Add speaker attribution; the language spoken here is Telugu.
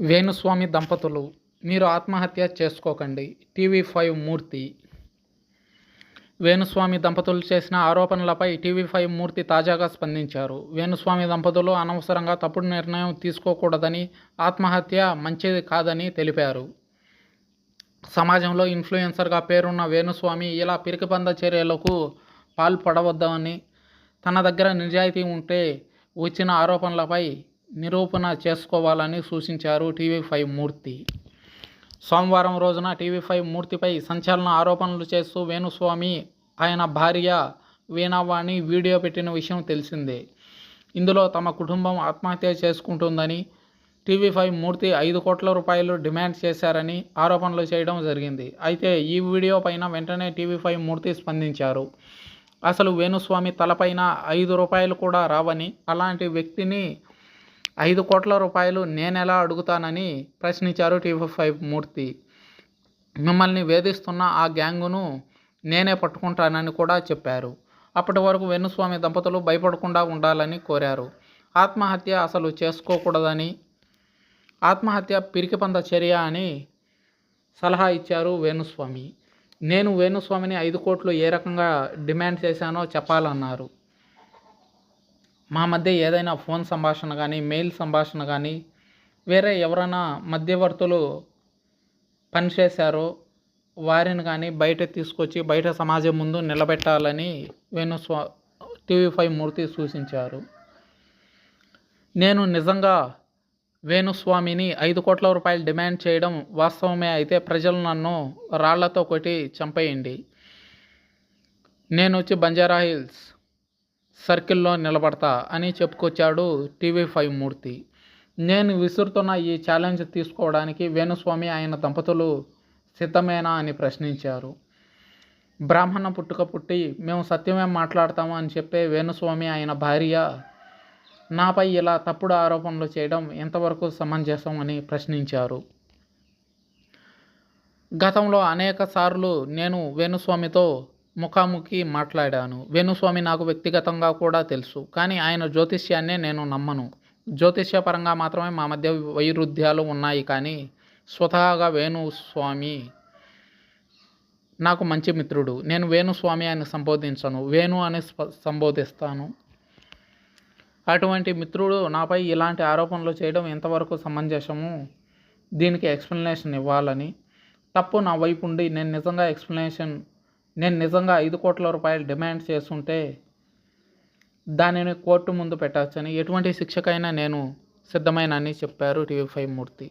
Speaker 1: వేణుస్వామి దంపతులు మీరు ఆత్మహత్య చేసుకోకండి. టీవీ ఫైవ్ మూర్తి. వేణుస్వామి దంపతులు చేసిన ఆరోపణలపై టీవీ ఫైవ్ మూర్తి తాజాగా స్పందించారు. వేణుస్వామి దంపతులు అనవసరంగా తప్పుడు నిర్ణయం తీసుకోకూడదని ఆత్మహత్య మంచిది కాదని తెలిపారు. సమాజంలో ఇన్ఫ్లుయెన్సర్గా పేరున్న వేణుస్వామి ఇలా పిరికిపంద చర్యలకు పాల్పడవద్దని తన దగ్గర నిజాయితీ ఉంటే వచ్చిన ఆరోపణలపై నిరూపణ చేసుకోవాలని సూచించారు టీవీ ఫైవ్ మూర్తి. సోమవారం రోజున టీవీ ఫైవ్ మూర్తిపై సంచలన ఆరోపణలు చేస్తూ వేణుస్వామి ఆయన భార్య వీణావాణి వీడియో పెట్టిన విషయం తెలిసిందే. ఇందులో తమ కుటుంబం ఆత్మహత్య చేసుకుంటుందని టీవీ ఫైవ్ మూర్తి ఐదు కోట్ల రూపాయలు డిమాండ్ చేశారని ఆరోపణలు చేయడం జరిగింది. అయితే ఈ వీడియో పైన వెంటనే టీవీ ఫైవ్ మూర్తి స్పందించారు. అసలు వేణుస్వామి తలపైన ఐదు రూపాయలు కూడా రావని అలాంటి వ్యక్తిని ఐదు కోట్ల రూపాయలు నేనెలా అడుగుతానని ప్రశ్నించారు టీవీ ఫైవ్ మూర్తి. మిమ్మల్ని వేధిస్తున్న ఆ గ్యాంగును నేనే పట్టుకుంటానని కూడా చెప్పారు. అప్పటి వరకు వేణుస్వామి దంపతులు భయపడకుండా ఉండాలని కోరారు. ఆత్మహత్య అసలు చేసుకోకూడదని ఆత్మహత్య పిరికిపంద చర్య అని సలహా ఇచ్చారు వేణుస్వామి. నేను వేణుస్వామిని ఐదు కోట్లు ఏ రకంగా డిమాండ్ చేశానో చెప్పాలన్నారు. మా మధ్య ఏదైనా ఫోన్ సంభాషణ కానీ మెయిల్ సంభాషణ కానీ వేరే ఎవరైనా మధ్యవర్తులు పనిచేశారో వారిని కానీ బయట తీసుకొచ్చి బయట సమాజం ముందు నిలబెట్టాలని వేణుస్వా టీవీ ఫైవ్ మూర్తి సూచించారు. నేను నిజంగా వేణుస్వామిని ఐదు కోట్ల రూపాయలు డిమాండ్ చేయడం వాస్తవమే అయితే ప్రజలు నన్ను రాళ్ళతో కొట్టి చంపేయండి. నేను వచ్చి బంజారా హిల్స్ సర్కిల్లో నిలబడతా అని చెప్పుకొచ్చాడు టీవీ ఫైవ్ మూర్తి. నేను విసురుతున్న ఈ ఛాలెంజ్ తీసుకోవడానికి వేణుస్వామి ఆయన దంపతులు సిద్ధమేనా అని ప్రశ్నించారు. బ్రాహ్మణ పుట్టుక పుట్టి మేము సత్యమే మాట్లాడతాము అని చెప్పే వేణుస్వామి ఆయన భార్య నాపై ఇలా తప్పుడు ఆరోపణలు చేయడం ఎంతవరకు సమంజసం అని ప్రశ్నించారు. గతంలో అనేక సార్లు నేను వేణుస్వామితో ముఖాముఖి మాట్లాడాను. వేణుస్వామి నాకు వ్యక్తిగతంగా కూడా తెలుసు. కానీ ఆయన జ్యోతిష్యాన్నే నేను నమ్మను. జ్యోతిష్యపరంగా మాత్రమే మా మధ్య వైరుధ్యాలు ఉన్నాయి కానీ స్వతహాగా వేణుస్వామి నాకు మంచి మిత్రుడు. నేను వేణుస్వామి అని సంబోధించను. వేణు అని సంబోధిస్తాను. అటువంటి మిత్రుడు నాపై ఇలాంటి ఆరోపణలు చేయడం ఎంతవరకు సమంజసము? దీనికి ఎక్స్ప్లెనేషన్ ఇవ్వాలని. తప్పు నా వైపు ఉండి నేను నిజంగా ఎక్స్ప్లెనేషన్ నేను నిజంగా ఐదు కోట్ల రూపాయలు డిమాండ్ చేస్తుంటే దానిని కోర్టు ముందు పెట్టచ్చని ఎటువంటి శిక్షకైనా నేను సిద్ధమైనని చెప్పారు టీవీ ఫైవ్ మూర్తి.